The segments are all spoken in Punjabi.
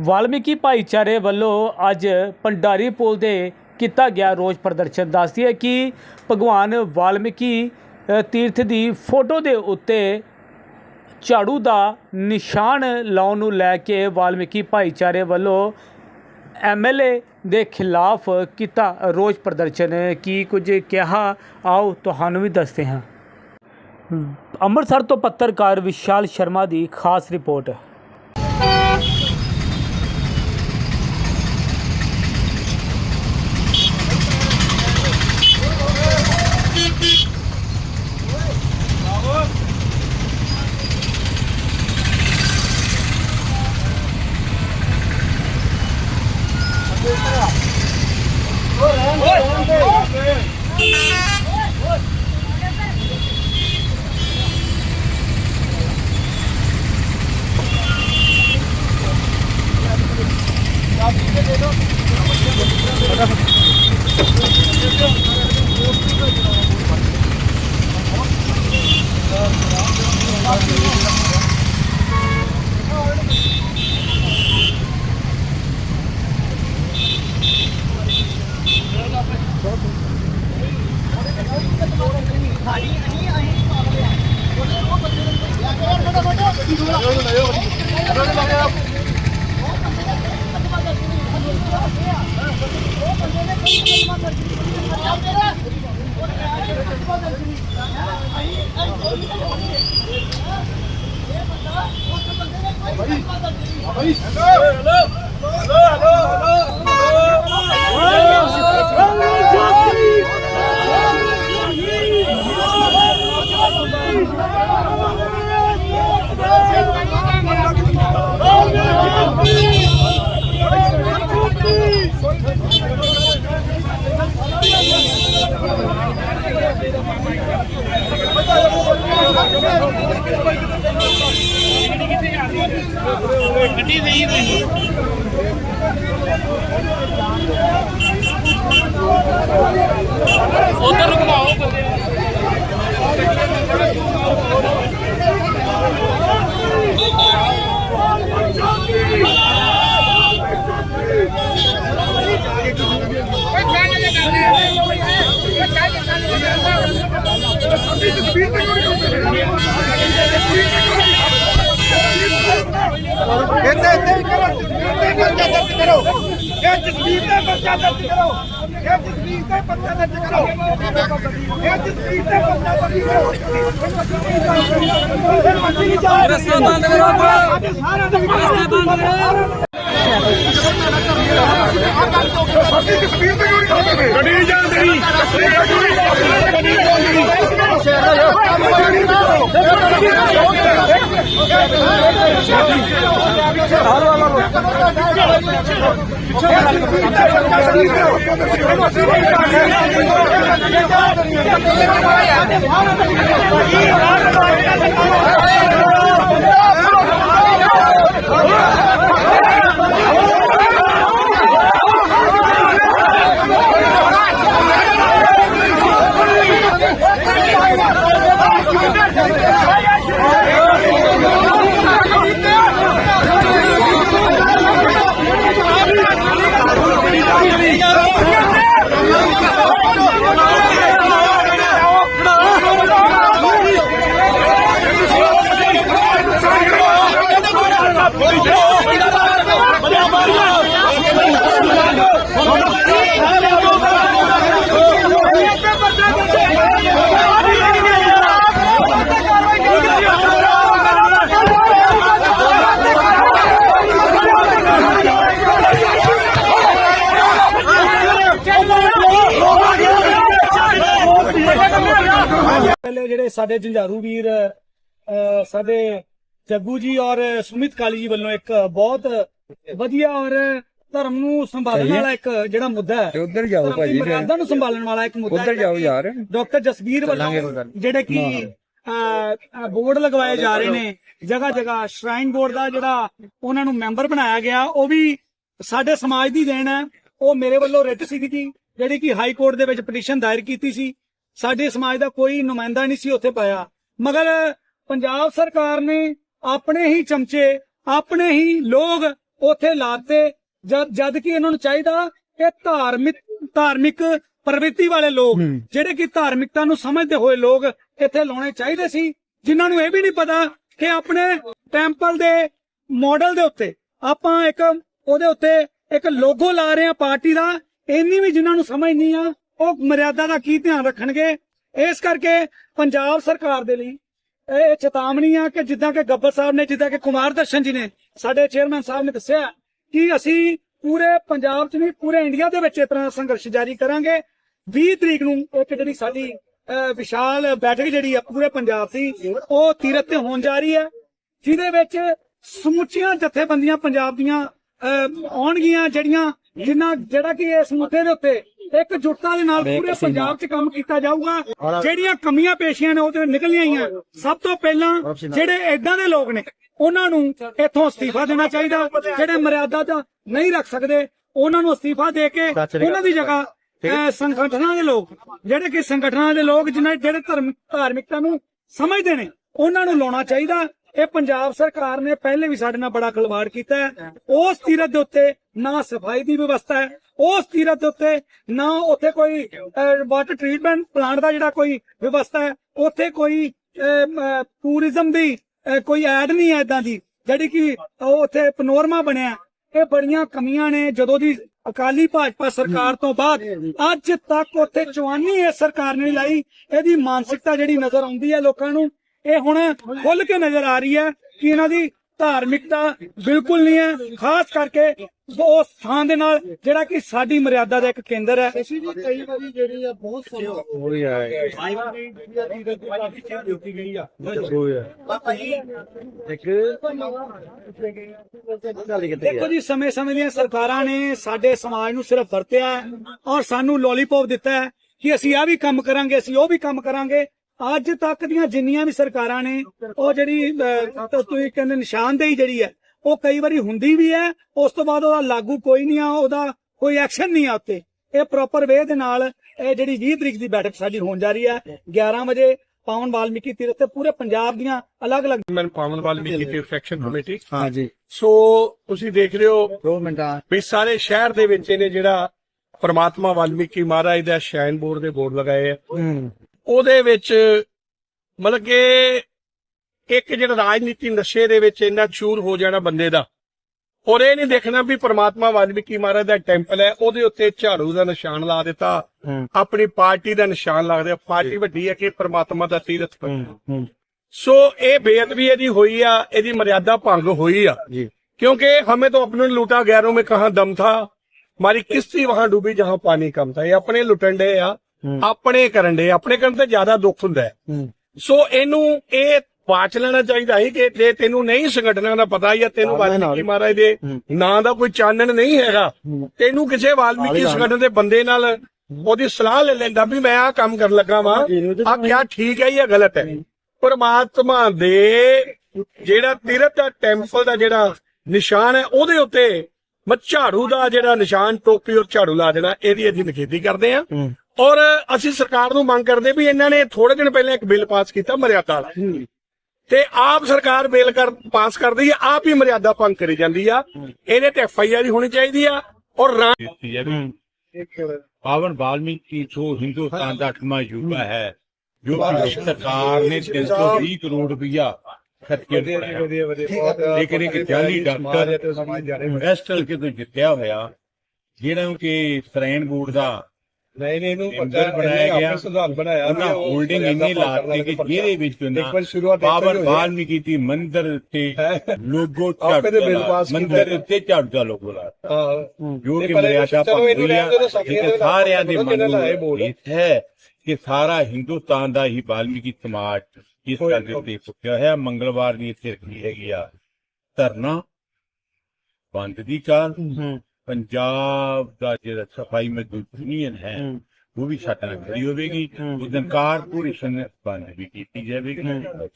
ਵਾਲਮੀਕੀ ਭਾਈਚਾਰੇ ਵੱਲੋਂ ਅੱਜ ਪੰਡਾਰੀ ਪੁਲ ਦੇ ਕੀਤਾ ਗਿਆ ਰੋਸ ਪ੍ਰਦਰਸ਼ਨ। ਦੱਸਦੀ ਹੈ ਕਿ ਭਗਵਾਨ ਵਾਲਮੀਕੀ ਤੀਰਥ ਦੀ ਫੋਟੋ ਦੇ ਉੱਤੇ ਝਾੜੂ ਦਾ ਨਿਸ਼ਾਨ ਲਾਉਣ ਨੂੰ ਲੈ ਕੇ ਵਾਲਮੀਕੀ ਭਾਈਚਾਰੇ ਵੱਲੋਂ ਐਮਐਲਏ ਦੇ ਖਿਲਾਫ ਕੀਤਾ ਰੋਸ ਪ੍ਰਦਰਸ਼ਨ। ਕੀ ਕੁਝ ਕਿਹਾ? ਆਓ ਤੁਹਾਨੂੰ ਵੀ ਦੱਸਦੇ ਹਾਂ। ਅੰਮ੍ਰਿਤਸਰ ਤੋਂ ਪੱਤਰਕਾਰ ਵਿਸ਼ਾਲ ਸ਼ਰਮਾ ਦੀ ਖਾਸ report. Hello hello hello hello ਇੱਥੇ ਕਰੋ ਇਹ ਜਸਵੀਰ ਤੇ ਪਰਚਾ ਦਰਜ ਕਰੋ ਇਹ ਜਸਵੀਰ ਤੇ ਪਰਚਾ ਦਰਜ ਕਰੋ ਇਹ ਜਸਵੀਰ ਤੇ ਪਰਚਾ ਦਰਜ ਕਰੋ ਰਸਤਾ ਬੰਦ ਕਰੋ ਦੇ ਰਸਤੇ ਬੰਦ ਕਰੋ ਗੱਡੀ ਦੇਣੀ ਗੱਡੀ ਨਹੀਂ ਜਾਣ ਪਹਿਲੇ ਸਾਡੇ ਜੰਝਾਰੂ ਵੀਰ ਸਾਡੇ ਜੱਗੂ ਜੀ ਔਰ ਸੁਮਿਤ ਕਾਲੀ ਜੀ ਵੱਲੋਂ ਇੱਕ ਬਹੁਤ ਵਧੀਆ ਔਰ ਧਰਮ ਨੂੰ ਸੰਭਾਲਣ ਵਾਲਾ ਇੱਕ ਜਿਹੜਾ ਮੁੱਦਾ ਹੈ। ਉਧਰ ਜਾਓ ਭਾਜੀ ਮਰਿਆਦਾ ਨੂੰ ਸੰਭਾਲਣ ਵਾਲਾ ਇੱਕ ਮੁੱਦਾ ਉਧਰ ਜਾਓ ਯਾਰ। ਡਾਕਟਰ ਜਸਬੀਰ ਵੱਲੋਂ ਜਿਹੜੇ ਕਿ ਬੋਰਡ ਲਗਵਾਏ ਜਾ ਰਹੇ ਨੇ। ਜਗ੍ਹਾ ਜਗ੍ਹਾ ਸ਼ਰਾਈਨ ਬੋਰਡ ਦਾ ਜਿਹੜਾ ਉਹਨਾਂ ਨੂੰ ਮੈਂਬਰ ਬਣਾਇਆ ਗਿਆ ਉਹ ਵੀ ਸਾਡੇ ਸਮਾਜ ਦੀ ਦੇਣ ਹੈ। ਉਹ ਮੇਰੇ ਵੱਲੋਂ ਰਿਟ ਸਿੰਘ ਜੀ ਜਿਹੜੀ ਕਿ ਹਾਈ ਕੋਰਟ ਦੇ ਵਿੱਚ ਪਟੀਸ਼ਨ ਦਾਇਰ ਕੀਤੀ ਸੀ। ਸਾਡੇ ਸਮਾਜ ਦਾ ਕੋਈ ਨੁਮਾਇੰਦਾ ਨਹੀਂ ਸੀ ਉੱਥੇ ਪਾਇਆ। ਮਗਰ ਪੰਜਾਬ ਸਰਕਾਰ ਨੇ ਆਪਣੇ ਹੀ ਚਮਚੇ ਆਪਣੇ ਹੀ ਲੋਕ ਉੱਥੇ ਲਾਤੇ ਜਦ ਜਦ ਕਿ ਇਹਨਾਂ ਨੂੰ ਚਾਹੀਦਾ ਕਿ ਧਾਰਮਿਕ ਧਾਰਮਿਕ ਪ੍ਰਵਿਰਤੀ ਵਾਲੇ ਲੋਕ ਜਿਹੜੇ ਕਿ ਧਾਰਮਿਕਤਾ ਨੂੰ ਸਮਝਦੇ ਹੋਏ ਲੋਕ ਇੱਥੇ ਲਾਉਣੇ ਚਾਹੀਦੇ ਸੀ। ਜਿਨ੍ਹਾਂ ਨੂੰ ਇਹ ਵੀ ਨਹੀਂ ਪਤਾ ਕਿ ਆਪਣੇ ਟੈਂਪਲ ਦੇ ਮਾਡਲ ਦੇ ਉੱਤੇ ਆਪਾਂ ਇੱਕ ਉਹਦੇ ਉੱਤੇ ਇੱਕ ਲੋਗੋ ਲਾ ਰਹੇ ਆ ਪਾਰਟੀ ਦਾ। ਇੰਨੀ ਵੀ ਜਿਨ੍ਹਾਂ ਨੂੰ ਸਮਝ ਨਹੀਂ ਆ ਉਹ ਮਰਿਆਦਾ ਦਾ ਕੀ ਧਿਆਨ ਰੱਖਣਗੇ? ਇਸ ਕਰਕੇ ਪੰਜਾਬ ਸਰਕਾਰ ਦੇ ਲਈ ਇਹ ਚੇਤਾਵਨੀ ਆ ਕਿ ਜਿੱਦਾਂ ਕਿ ਗੱਬਰ ਸਾਹਿਬ ਨੇ ਜਿੱਦਾਂ ਕਿ ਕੁਮਾਰ ਦਰਸ਼ਨ ਜੀ ਨੇ ਸਾਡੇ ਚੇਅਰਮੈਨ ਸਾਹਿਬ ਨੇ ਦੱਸਿਆ ਕਿ ਅਸੀਂ ਪੂਰੇ ਪੰਜਾਬ 'ਚ ਨਹੀਂ ਪੂਰੇ ਇੰਡੀਆ ਦੇ ਵਿੱਚ ਇਸ ਤਰ੍ਹਾਂ ਦਾ ਸੰਘਰਸ਼ ਜਾਰੀ ਕਰਾਂਗੇ। 20 ਤਰੀਕ ਨੂੰ ਇੱਕ ਜਿਹੜੀ ਸਾਡੀ ਵਿਸ਼ਾਲ ਬੈਠਕ ਜਿਹੜੀ ਆ ਪੂਰੇ ਪੰਜਾਬ ਦੀ ਉਹ ਤੀਰਥ ਤੇ ਹੋਣ ਜਾ ਰਹੀ ਹੈ ਜਿਹਦੇ ਵਿੱਚ ਸਮੁੱਚੀਆਂ ਜਥੇਬੰਦੀਆਂ ਪੰਜਾਬ ਦੀਆਂ ਅਹ, ਆਉਣਗੀਆਂ ਜਿਹੜੀਆਂ ਜਿਨ੍ਹਾਂ ਜਿਹੜਾ ਕਿ ਇਸ ਮੁੱਦੇ ਦੇ ਉੱਤੇ ਇੱਕ ਜੁਟਤਾ ਦੇ ਨਾਲ ਪੂਰੇ ਪੰਜਾਬ 'ਚ ਕੰਮ ਕੀਤਾ ਜਾਊਗਾ। ਜਿਹੜੀਆਂ ਕਮੀਆਂ ਪੇਸ਼ੀਆਂ ਨੇ ਉਹ ਤੇ ਨਿਕਲੀਆਂ ਆਈਆਂ ਸਭ ਤੋਂ ਪਹਿਲਾਂ ਜਿਹੜੇ ਐਦਾਂ ਦੇ ਲੋਕ ਨੇ ਉਹਨਾਂ ਨੂੰ ਇੱਥੋਂ ਅਸਤੀਫਾ ਦੇਣਾ ਚਾਹੀਦਾ। ਜਿਹੜੇ ਮਰਿਆਦਾ ਦਾ ਨਹੀਂ ਰੱਖ ਸਕਦੇ ਉਹਨਾਂ ਨੂੰ ਅਸਤੀਫਾ ਦੇ ਕੇ ਉਹਨਾਂ ਦੀ ਜਗ੍ਹਾ ਸੰਗਠਨਾਂ ਦੇ ਲੋਕ ਜਿਹੜੇ ਕਿ ਸੰਗਠਨਾਂ ਦੇ ਲੋਕ ਜਿਨ੍ਹਾਂ ਜਿਹੜੇ ਧਰਮ ਧਾਰਮਿਕਤਾ ਨੂੰ ਸਮਝਦੇ ਨੇ ਉਹਨਾਂ ਨੂੰ ਲਾਉਣਾ ਚਾਹੀਦਾ। ਇਹ ਪੰਜਾਬ ਸਰਕਾਰ ਨੇ ਪਹਿਲੇ ਵੀ ਸਾਡੇ ਨਾਲ ਬੜਾ ਖਲਵਾੜ ਕੀਤਾ ਹੈ। ਉਸ ਤੀਰਥ ਦੇ ਉੱਤੇ ਨਾ ਸਫ਼ਾਈ ਦੀ ਵਿਵਸਥਾ ਹੈ ਉਸ ਤੀਰਥ ਦੇ ਉੱਤੇ, ਨਾ ਉੱਥੇ ਕੋਈ ਵਾਟਰ ਟ੍ਰੀਟਮੈਂਟ ਪਲਾਂਟ ਦਾ ਜਿਹੜਾ ਕੋਈ ਵਿਵਸਥਾ ਹੈ, ਉੱਥੇ ਕੋਈ ਟੂਰਿਜ਼ਮ ਦੀ ਕੋਈ ਐਡ ਨਹੀਂ ਹੈ ਇਦਾਂ ਦੀ, ਜਿਹੜੀ ਕਿ ਉੱਥੇ ਪਨੋਰਮਾ ਬਣਿਆ ਇਹ ਬੜੀਆਂ ਕਮੀਆਂ ਨੇ, ਜਦੋਂ ਦੀ ਅਕਾਲੀ ਭਾਜਪਾ ਸਰਕਾਰ ਤੋਂ ਬਾਅਦ, ਅੱਜ ਤੱਕ ਉੱਥੇ ਚਵਾਨੀ ਇਸ ਸਰਕਾਰ ਨੇ ਲਾਈ, ਇਹਦੀ ਮਾਨਸਿਕਤਾ ਜਿਹੜੀ ਨਜ਼ਰ ਆਉਂਦੀ ਹੈ ਲੋਕਾਂ ਨੂੰ, ਇਹ ਹੁਣ ਖੁੱਲ ਕੇ ਨਜ਼ਰ ਆ ਰਹੀ ਹੈ ਕਿ ਇਹਨਾਂ ਦੀ ਧਾਰਮਿਕਤਾ ਬਿਲਕੁਲ ਨਹੀਂ ਹੈ। ਖਾਸ ਕਰਕੇ ਉਸ ਥਾਂ ਦੇ ਨਾਲ ਜਿਹੜਾ ਕਿ ਸਾਡੀ ਮਰਿਆਦਾ ਦਾ ਇੱਕ ਕੇਂਦਰ ਹੈ। ਅਸੀਂ ਵੀ ਕਈ ਵਾਰੀ ਜਿਹੜੀ ਆ ਬਹੁਤ ਸੁਣਿਆ ਹੋ। ਰਿਹਾ ਹੈ ਡਿਊਟੀ ਗਈ ਆ। ਦੇਖੋ ਜੀ ਸਮੇਂ-ਸਮੇਂ ਦੀਆਂ ਸਰਕਾਰਾਂ ਨੇ ਸਾਡੇ ਸਮਾਜ ਨੂੰ ਸਿਰਫ ਵਰਤਿਆ ਹੈ ਔਰ ਸਾਨੂੰ ਲੋਲੀਪੌਪ ਦਿੱਤਾ ਹੈ ਕਿ ਅਸੀਂ ਆ ਵੀ ਕੰਮ ਕਰਾਂਗੇ ਅਸੀਂ ਉਹ ਵੀ ਕੰਮ ਕਰਾਂਗੇ। ਅੱਜ ਤੱਕ ਦੀਆਂ ਜਿੰਨੀਆਂ ਵੀ ਸਰਕਾਰਾਂ ਨੇ ਉਹ ਜਿਹੜੀ ਤੁਸੀਂ ਕਹਿੰਦੇ ਨਿਸ਼ਾਨਦੇਹੀ ਜਿਹੜੀ ਹੈ ਉਹ ਕਈ ਵਾਰੀ ਹੁੰਦੀ ਵੀ ਹੈ ਉਸ ਤੋਂ ਬਾਅਦ ਉਹਦਾ ਲਾਗੂ ਕੋਈ ਨਹੀਂ ਆ ਉਹਦਾ ਕੋਈ ਐਕਸ਼ਨ ਨਹੀਂ ਆ ਉੱਤੇ। ਇਹ ਪ੍ਰੋਪਰ ਵੇ ਦੇ ਨਾਲ ਇਹ ਜਿਹੜੀ 20 ਤਰੀਕ ਦੀ ਬੈਠਕ ਸਾਡੀ ਹੋਣ ਜਾ ਰਹੀ ਹੈ 11 ਵਜੇ ਪਾਵਨ ਵਾਲਮੀਕੀ ਤੀਰਥ ਤੇ ਪੂਰੇ ਪੰਜਾਬ ਦੀਆਂ ਅਲੱਗ-ਅਲੱਗ ਮੈਂ ਪਾਵਨ ਵਾਲਮੀਕੀ ਤੇ ਸੈਕਸ਼ਨ ਕਮੇਟੀ ਹਾਂ ਜੀ ਸੋ ਤੁਸੀਂ ਦੇਖ ਰਹੇ ਹੋ ਦੋ ਮਿੰਟਾਂ ਵੀ ਸਾਰੇ ਸ਼ਹਿਰ ਦੇ ਵਿੱਚ ਇਹਨੇ ਜਿਹੜਾ ਪ੍ਰਮਾਤਮਾ ਵਾਲਮੀਕੀ ਮਹਾਰਾਜ ਦਾ ਸ਼ਾਇਨ ਬੋਰਡ ਦੇ ਬੋਰਡ ਲਗਾਏ ਆ। ਹੂੰ। ਉਹਦੇ ਵਿੱਚ ਮਤਲਬ ਕਿ ਇੱਕ ਜਿਹੜਾ ਰਾਜਨੀਤੀ ਨਸ਼ੇ ਦੇ ਵਿੱਚ ਇੰਨਾ ਚੂਰ ਹੋ ਜਾਣਾ ਬੰਦੇ ਦਾ। ਔਰ ਇਹ ਨਹੀਂ ਦੇਖਣਾ ਵੀ ਪ੍ਰਮਾਤਮਾ ਵਾਲਮੀਕੀ ਮਹਾਰਾਜ ਦਾ ਟੈਂਪਲ ਹੈ ਉਹਦੇ ਉੱਤੇ ਝਾੜੂ ਦਾ ਨਿਸ਼ਾਨ ਲਾ ਦਿੱਤਾ ਆਪਣੀ ਪਾਰਟੀ ਦਾ ਨਿਸ਼ਾਨ ਲਾ ਦਿੱਤਾ ਪਾਰਟੀ ਵੱਡੀ ਹੈ ਕਿ ਪ੍ਰਮਾਤਮਾ ਦਾ ਤੀਰਥ ਸੋ ਇਹ ਬੇਅਦਬੀ ਇਹਦੀ ਹੋਈ ਆ ਇਹਦੀ ਮਰਿਆਦਾ ਭੰਗ ਹੋਈ ਆ। ਕਿਉਂਕਿ ਹਮੇ ਤੋਂ ਆਪਣੇ ਲੁੱਟਾ ਗੈਰੋਂ ਮੇ ਕਹਾ ਦਮ ਥਾ ਮਾਰੀ ਕਿਸ਼ਤੀ ਵਹਾਂ ਡੂਬੀ ਜਹਾਂ ਪਾਣੀ ਕਮ ਥਾ। ਇਹ ਆਪਣੇ ਲੁੱਟਣ ਦੇ ਆ। ਆਪਣੇ ਕਰਨ ਦੇ ਆਪਣੇ ਕਰਨ ਤੇ ਜ਼ਿਆਦਾ ਦੁੱਖ ਹੁੰਦਾ ਹੈ। ਹੂੰ। ਸੋ ਇਹਨੂੰ ਇਹ ਪਾਚ ਲੈਣਾ ਚਾਹੀਦਾ ਸੀ ਕਿ ਜੇ ਤੈਨੂੰ ਨਹੀਂ ਸੰਗਠਨਾਂ ਦਾ ਪਤਾ ਜਾਂ ਤੈਨੂੰ ਵਾਲਮੀਕੀ ਮਹਾਰਾਜ ਦੇ ਨਾਂ ਦਾ ਕੋਈ ਚਾਨਣ ਨਹੀਂ ਹੈਗਾ ਤੈਨੂੰ ਕਿਸੇ ਵਾਲਮੀਕੀ ਸੰਗਠਨ ਦੇ ਬੰਦੇ ਨਾਲ ਉਹਦੀ ਸਲਾਹ ਲੈ ਲੈਂਦਾ ਵੀ ਮੈਂ ਆਹ ਕੰਮ ਕਰਨ ਲੱਗਾ ਵਾਂ। ਆ ਕਿਆ ਠੀਕ ਹੈ ਜਾਂ ਗਲਤ ਹੈ? ਪਰਮਾਤਮਾ ਦੇ ਜਿਹੜਾ ਤੀਰਥ ਦਾ ਟੈਂਪਲ ਦਾ ਜਿਹੜਾ ਨਿਸ਼ਾਨ ਹੈ ਉਹਦੇ ਉੱਤੇ ਮੈਂ ਝਾੜੂ ਦਾ ਜਿਹੜਾ ਨਿਸ਼ਾਨ ਟੋਪੀ ਔਰ ਝਾੜੂ ਲਾ ਦੇਣਾ ਇਹਦੀ ਇਹਦੀ ਨਿਖੇਧੀ ਕਰਦੇ ਆ ਔਰ ਅਸੀਂ ਸਰਕਾਰ ਨੂੰ ਮੰਗ ਕਰਦੇ ਵੀ ਇਹਨਾਂ ਨੇ ਥੋੜੇ ਦਿਨ ਪਹਿਲਾਂ ਇੱਕ ਬਿੱਲ ਪਾਸ ਕੀਤਾ ਮਰਿਆਦਾ ਵਾਲਾ। ਤੇ ਆਪ ਸਰਕਾਰ ਬਿੱਲ ਕਰ ਪਾਸ ਕਰਦੀ ਹੈ ਆਪ ਹੀ ਮਰਿਆਦਾ ਭੰਗ ਕਰੀ ਜਾਂਦੀ ਆ। ਇਹਦੇ ਤੇ ਐਫ ਆਈ ਆਰ ਹੋਣੀ ਚਾਹੀਦੀ ਆ ਔਰ ਪਾਵਨ ਵਾਲਮੀਕੀ ਜੋ ਹਿੰਦੁਸਤਾਨ ਦਾ ਅੱਠਵਾਂ ਯੂਪਾ ਹੈ ਜੋ ਕਿ ਸਰਕਾਰ ਨੇ 320 ਕਰੋੜ ਰੁਪਇਆ ਖਰਚ ਕੇ ਦਿੱਤਾ ਲੇਕਿਨ ਇੱਕ ਜਾਲੀ ਡਾਕਟਰ ਇਨਵੈਸਟਰ ਕੇ ਤੋਂ ਜਿੱਤਿਆ ਹੋਇਆ ਜਿਹੜਾ ਕਿ ਸਰਾਇਣ ਬੋਰਡ ਦਾ ਨਹੀਂ ਨਹੀਂ ਇਹਨੂੰ ਮੈਂਬਰ ਬਣਾਇਆ ਗਿਆ। ਸੰਵਿਧਾਨ ਬਣਾਇਆ। ਉਹਨਾਂ ਹੋਲਡਿੰਗ ਇੰਨੀ ਲਾਤੀ ਕਿ ਜਿਹਦੇ ਵਿੱਚ ਉਹਨਾਂ ਪਾਵਨ ਵਾਲਮੀਕੀ ਦੀ ਮੰਦਰ ਤੇ ਲੋਗੋ ਤੇ ਕੀਤਾ। ਮੰਦਰ ਉੱਤੇ ਝਾੜੂ ਦਾ ਲੋਗੋ ਲਾ ਜੋ ਕਿ ਮਰਿਆਦਾ ਚਲੋ ਇਹਨੂੰ ਭੰਗ ਹੋਈ ਆ ਰਹਿਣ ਦਿਓ, ਸਾਖੀਆਂ ਦੇ ਲੇਕਿਨ ਨਾਲ ਸਾਰਿਆਂ ਦੇ ਮਨ। ਨੂੰ ਇਹ ਹੈ ਕਿ ਸਾਰਾ ਹਿੰਦੁਸਤਾਨ ਦਾ ਹੀ ਵਾਲਮੀਕੀ ਸਮਾਜ ਇਸ ਕਰਕੇ ਉੱਤੇ ਫੁੱਕਿਆ ਹੋਇਆ। ਮੰਗਲਵਾਰ ਦੀ ਇੱਥੇ ਰੱਖੀ ਹੈਗੀ ਆ ਧਰਨਾ। ਬੰਦ ਦੀ ਕਾਲ। ਪੰਜਾਬ ਦਾ ਜਿਹੜਾ ਸਫ਼ਾਈ ਮਜ਼ਦੂਰ ਯੂਨੀਅਨ ਹੈ ਉਹ ਵੀ ਸਾਡੇ ਨਾਲ ਖੜੀ ਹੋਵੇਗੀ। ਉਸ ਦਿਨ ਕਾਰਪੋਰੇਸ਼ਨ ਬੰਦ ਵੀ ਕੀਤੀ ਜਾਵੇਗੀ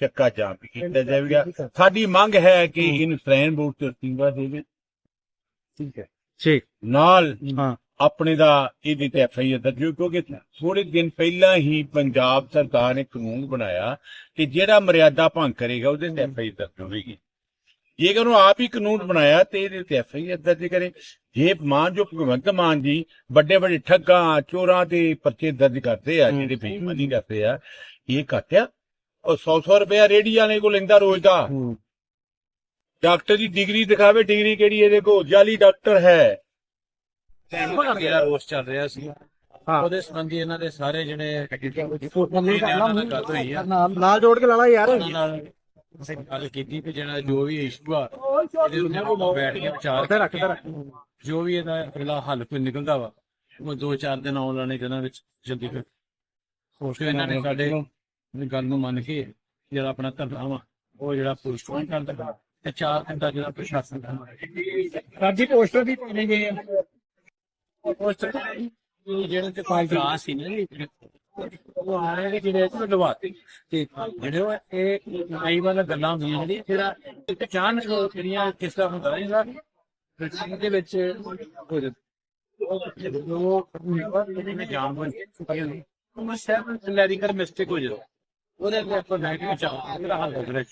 ਚੱਕਾ ਜਾਮ ਵੀ ਕੀਤਾ ਜਾਵੇਗਾ। ਸਾਡੀ ਮੰਗ ਹੈ ਕਿ ਇਹਨੂੰ ਸ੍ਰੈਣ ਬੋਰਡ ਤੋਂ ਅਸਤੀਫਾ ਦੇਵੇ। ਠੀਕ ਨਾਲ ਹਾਂ। ਆਪਣੇ ਦਾ ਇਹਦੇ ਤੇ ਐਫ ਆਈ ਆਰ ਦਰਜ ਕਿਉਂਕਿ ਥੋੜੇ ਦਿਨ ਪਹਿਲਾਂ ਹੀ ਪੰਜਾਬ ਸਰਕਾਰ ਨੇ ਕਾਨੂੰਨ ਬਣਾਇਆ ਕਿ ਜਿਹੜਾ ਮਰਿਆਦਾ ਭੰਗ ਕਰੇਗਾ ਉਹਦੇ ਤੇ ਐਫ ਆਈ ਆਰ ਦਰਜ ਹੋਵੇਗੀ। ਜੇਕਰ ਉਹ ਆਪ ਹੀ ਕਾਨੂੰਨ ਬਣਾਇਆ ਤੇ ਇਹਦੇ ਤੇ ਐਫ ਆਈ ਆਰ ਦਰਜ ਕਰੇ। ਜੇ ਮਾਨ ਜੋ ਭਗਵੰਤ ਮਾਨ ਜੀ ਵੱਡੇ ਵੱਡੇ ਠੱਗਾਂ ਚੋਰਾਂ ਤੇ ਪਰਚੇ ਦਰਜ ਕਰਦੇ ਆ ਜਿਹੜੇ ਬੇਈਮਾਨੀ ਕਰਦੇ ਆ ਇਹ ਘਟਿਆ ਉਹ 100 100 ਰੁਪਇਆ ਰੇੜੀ ਵਾਲੇ ਕੋਲ ਲੈਂਦਾ ਰੋਜ਼ ਦਾ। ਡਾਕਟਰ ਦੀ ਡਿਗਰੀ ਦਿਖਾਵੇ ਡਿਗਰੀ ਕਿਹੜੀ ਇਹਦੇ ਕੋਲ ਜਾਲੀ ਡਾਕਟਰ ਹੈ। ਜਿਹੜਾ ਰੋਸ ਚੱਲ ਰਿਹਾ ਸੀ। ਉਹਦੇ ਸੰਬੰਧੀ ਇਹਨਾਂ ਦੇ ਸਾਰੇ ਜਿਹੜੇ ਨਾਲ ਜੋੜ ਕੇ ਯਾਰ। ਅਸੀਂ ਗੱਲ ਕੀਤੀ ਕਿ ਜਿਹੜਾ ਜੋ ਵੀ ਇਸ਼ੂ ਆ ਇਹਦੇ ਉੱਤੇ ਆਪਾਂ ਬੈਠ ਕੇ ਵਿਚਾਰ ਕਰਕੇ ਜੋ ਵੀ ਇਹਦਾ ਅਗਲਾ ਹੱਲ ਕੋਈ ਨਿਕਲਦਾ ਵਾ ਉਹ ਦੋ ਚਾਰ ਦਿਨ ਆਉਣ ਵਾਲੇ ਦਿਨਾਂ ਵਿੱਚ ਜਲਦੀ ਫਿਰ ਕੋਸ਼ਿਸ਼ ਇਹਨਾਂ ਨੇ ਸਾਡੇ ਗੱਲ ਨੂੰ ਮੰਨ ਕੇ ਜਿਹੜਾ ਆਪਣਾ ਧਰਨਾ ਵਾ ਉਹ ਜਿਹੜਾ ਪੋਸਟਪੋਨ ਕਰ ਦਿੱਤਾ ਤੇ ਚਾਰ ਦਿਨ ਦਾ ਜਿਹੜਾ ਪ੍ਰਸ਼ਾਸਨ ਦਾ ਰਾਜੀ ਪੋਸਟਰ ਵੀ ਪਾਣੇ ਗਏ ਆ। ਪੋਸਟਰ ਜਿਹੜੇ ਤੇ ਕੋਈ ਗਾਸ ਸੀ ਨਾ ਜੀ। ਉਹ ਆ ਰਹੇ ਜਿਹੜੇ ਤੋਂ ਲਵਾਤੇ ਤੇ ਜਿਹੜੇ ਉਹ ਇਹ ਕਈ ਵਾਰ ਗੱਲਾਂ ਹੁੰਦੀਆਂ ਨੇ ਜਿਹੜਾ ਇੱਕ ਚਾਨ ਜਿਹੜੀਆਂ ਕਿਸ ਤਰ੍ਹਾਂ ਹੁੰਦਾ ਹੈ ਜਿਹੜਾ ਰਚਨਾ ਦੇ ਵਿੱਚ ਹੋ ਜਾਂਦਾ। ਉਹ ਜਿਹੜੇ ਜਾਣ ਬੁੱਝ ਕੇ ਉਹ ਮੈਂ ਸੈਵਨ ਮਿਸਟੇਕ ਹੋ ਜਾਂਦਾ ਉਹਦੇ ਤੇ ਆਪਾਂ ਬੈਠ ਕੇ ਹੱਲ ਹੋ। ਰਿਹਾ